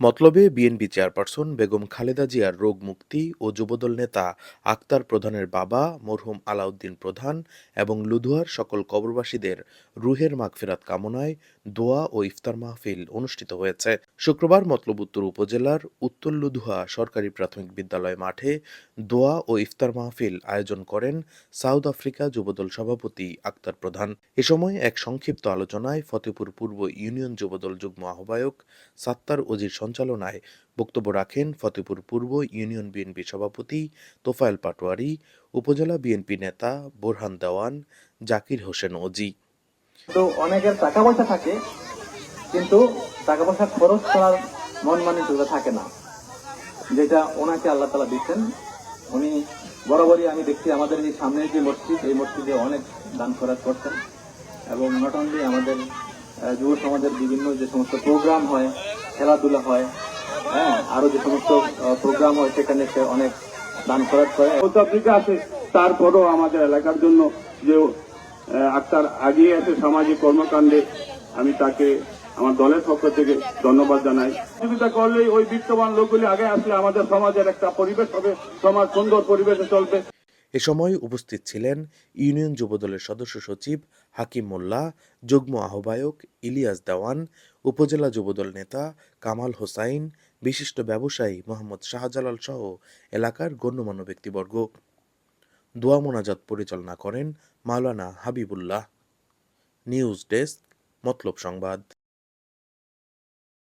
মতলবে BNP chairperson Begum Khaleda জিয়ার রোগ মুক্তি ও যুবদল নেতা আক্তার প্রধানের বাবা মরহুম আলাউদ্দিন প্রধান এবং লুধুয়ার সকল কবরবাসীদের রুহের মাগফিরাত কামনায় দোয়া ও ইফতার মাহফিল অনুষ্ঠিত হয়েছে। শুক্রবার মতলব উত্তর উপজেলার উত্তর লুধুয়া সরকারি প্রাথমিক বিদ্যালয় মাঠে দোয়া ও ইফতার মাহফিল আয়োজন করেন সাউথ আফ্রিকা যুবদল সভাপতি আক্তার প্রধান। এ সময় এক সংক্ষিপ্ত আলোচনায় ফতেপুর পূর্ব ইউনিয়ন যুবদল যুগ্ম আহ্বায়ক সাত্তার ওজির সঞ্চালনায় বক্তব্য রাখেন ফতেপুর পূর্ব ইউনিয়ন বিএনপি সভাপতি তোফায়েল পাটোয়ারি, উপজেলা বিএনপি নেতা বোরহান দেওয়ান, জাকির হোসেন ওজি। তো অনেকের টাকা পয়সা থাকে, কিন্তু টাকা পয়সা খরচ করার মন মানসিকতা থাকে না। যেটা ওনাকে আল্লাহ তালা দিচ্ছেন, উনি বরাবরই আমি দেখছি আমাদের এই সামনের যে মসজিদ, এই মসজিদে অনেক দান খরচ করছেন এবং নট অনলি আমাদের যুব সমাজের বিভিন্ন যে সমস্ত প্রোগ্রাম হয় খেলাধুলা হয় হ্যাঁ? আরও যে সমস্ত প্রোগ্রাম হয়, সেখানে সে অনেক দান খরচ করে। আফ্রিকা আছে তারপরও আমাদের এলাকার জন্য যে আক্তার আগিয়ে আছে সামাজিক কর্মকাণ্ডে, আমি তাকে, আমার দলের পক্ষ থেকে ধন্যবাদ জানাই। সহযোগিতা করলেই ওই বিত্তবান লোকগুলি আগে আসলে আমাদের সমাজের একটা পরিবেশ হবে, সমাজ সুন্দর পরিবেশে চলবে। এ সময় উপস্থিত ছিলেন ইউনিয়ন যুবদলের সদস্য সচিব হাকিম মোল্লা, যুগ্ম আহ্বায়ক ইলিয়াস দেওয়ান, উপজেলা যুবদল নেতা কামাল হোসাইন, বিশিষ্ট ব্যবসায়ী মোহাম্মদ শাহজালাল সহ এলাকার গণ্যমান্য ব্যক্তিবর্গ। দোয়া মোনাজাত পরিচালনা করেন মাওলানা হাবিবুল্লাহ। নিউজ ডেস্ক, মতলব সংবাদ।